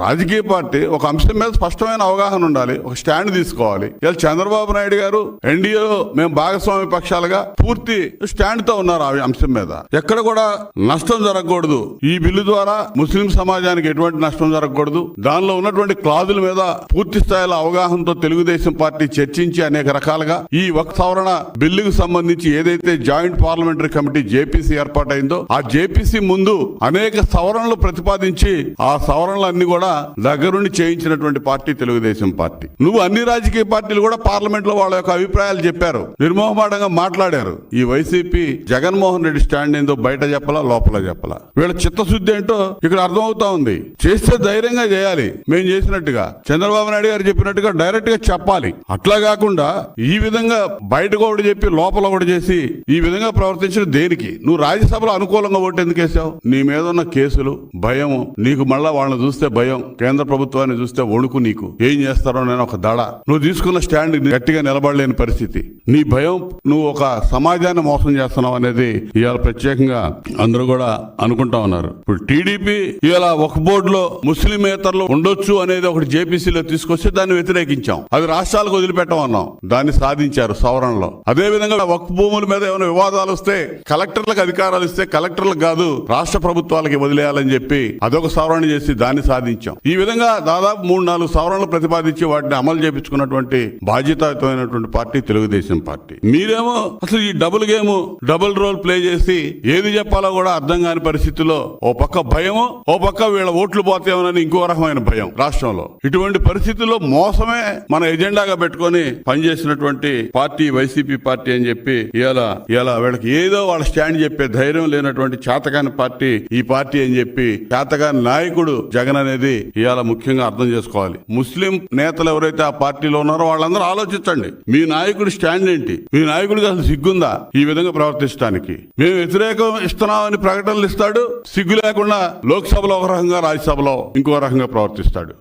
రాజకీయ పార్టీ ఒక అంశం మీద స్పష్టమైన అవగాహన ఉండాలి ఒక స్టాండ్ తీసుకోవాలి. ఇలా చంద్రబాబు నాయుడు గారు ఎన్డీఏలో మేము భాగస్వామి పక్షాలుగా పూర్తి స్టాండ్తో ఉన్నారు ఆ అంశం మీద. ఎక్కడ కూడా నష్టం జరగకూడదు. ఈ బిల్లు ద్వారా ముస్లిం సమాజానికి ఎటువంటి నష్టం జరగకూడదు. దానిలో ఉన్నటువంటి క్లాజుల మీద పూర్తి స్థాయిలో అవగాహనతో తెలుగుదేశం పార్టీ చర్చించి అనేక రకాలుగా ఈ వక్ సవరణ బిల్లుకు సంబంధించి ఏదైతే జాయింట్ పార్లమెంటరీ కమిటీ జేపీసీ ఏర్పాటైందో ఆ జేపీసీ ముందు అనేక సవరణలు ప్రతిపాదించి ఆ సవరణలన్నీ కూడా దగ్గరుండి చేయించినటువంటి పార్టీ తెలుగుదేశం పార్టీ. నువ్వు అన్ని రాజకీయ పార్టీలు కూడా పార్లమెంట్లో వాళ్ళ యొక్క అభిప్రాయాలు చెప్పారు. నిర్మోహమాటంగా మాట్లాడారు. ఈ వైసీపీ జగన్మోహన్ రెడ్డి స్టాండ్ ఏందో బయట చెప్పలా లోపల చెప్పలా. వీళ్ళ చిత్తశుద్ధి ఏంటో ఇక్కడ అర్థమవుతా ఉంది. చేస్తే ధైర్యంగా చేయాలి. మేము చేసినట్టుగా. చంద్రబాబు నాయుడు గారు చెప్పినట్టుగా డైరెక్ట్గా చెప్పాలి. అట్లా కాకుండా ఈ విధంగా బయట కూడా చెప్పి లోపల కూడా చేసి ఈ విధంగా ప్రవర్తించిన దేనికి? నువ్వు రాజ్యసభలో అనుకూలంగా ఓటు ఎందుకు వేసావు నీ మీద ఉన్న కేసులు భయం నీకు మళ్ళా వాళ్ళని చూస్తే భయం కేంద్ర ప్రభుత్వాన్ని చూస్తే ఒణుకు నీకు. ఏం చేస్తారో నేను ఒక దడ నువ్వు తీసుకున్న స్టాండ్ గట్టిగా నిలబడలేని పరిస్థితి. నీ భయం నువ్వు ఒక సమాజాన్ని మోసం చేస్తున్నావు అనేది ఇవాళ ప్రత్యేకంగా అందరూ కూడా అనుకుంటా ఉన్నారు. ఇప్పుడు టీడీపీ ఇవాళ ఒక బోర్డులో ముస్లిమేతరులు ఉండొచ్చు అనేది ఒకటి జేపీసీలో తీసుకొచ్చి దాన్ని వ్యతిరేకించాం. అది రాష్ట్రాలకు వదిలిపెట్టమన్నాం దాన్ని సాధించారు సవరణలో. అదే విధంగా ఒక భూముల మీద ఏమైనా వివాదాలు వస్తే కలెక్టర్లకు అధికారాలు ఇస్తే కలెక్టర్లకు కాదు రాష్ట్ర ప్రభుత్వాలకి వదిలేయాలని చెప్పి అదొక సవరణ చేసి దాన్ని సాధించాం ఈ విధంగా దాదాపు మూడు నాలుగు సవరణలు ప్రతిపాదించి వాటిని అమలు చేపించుకున్నటువంటి బాధ్యతాయుతమైనటువంటి పార్టీ తెలుగుదేశం పార్టీ. మీరేమో అసలు ఈ double game double role play చేసి ఏది చెప్పాలో కూడా అర్థం కాని పరిస్థితిలో ఓ పక్క భయము ఓ పక్క వీళ్ళ ఓట్లు పోతేమోనని ఇంకో రకమైన భయం రాష్ట్రంలో. ఇటువంటి పరిస్థితుల్లో మోసమే మన ఎజెండాగా పెట్టుకొని పనిచేసినటువంటి పార్టీ వైసీపీ పార్టీ అని చెప్పి ఇలా ఇలా వీళ్ళకి ఏదో వాళ్ళ స్టాండ్ చెప్పే ధైర్యం లేనటువంటి చేతకాని పార్టీ ఈ పార్టీ అని చెప్పి చేతకాని నాయకుడు జగన్ అనేది అనేది ఇవాళ ముఖ్యంగా అర్థం చేసుకోవాలి. ముస్లిం నేతలు ఎవరైతే ఆ పార్టీలో ఉన్నారో వాళ్ళందరూ ఆలోచించండి. మీ నాయకుడి స్టాండ్ ఏంటి? మీ నాయకుడికి అసలు సిగ్గుందా ఈ విధంగా ప్రవర్తించడానికి మేము వ్యతిరేకం ఇస్తున్నామని ప్రకటనలు ఇస్తాడు సిగ్గు లేకుండా లోక్సభలో ఒక రకంగా రాజ్యసభలో ఇంకో రకంగా ప్రవర్తిస్తాడు.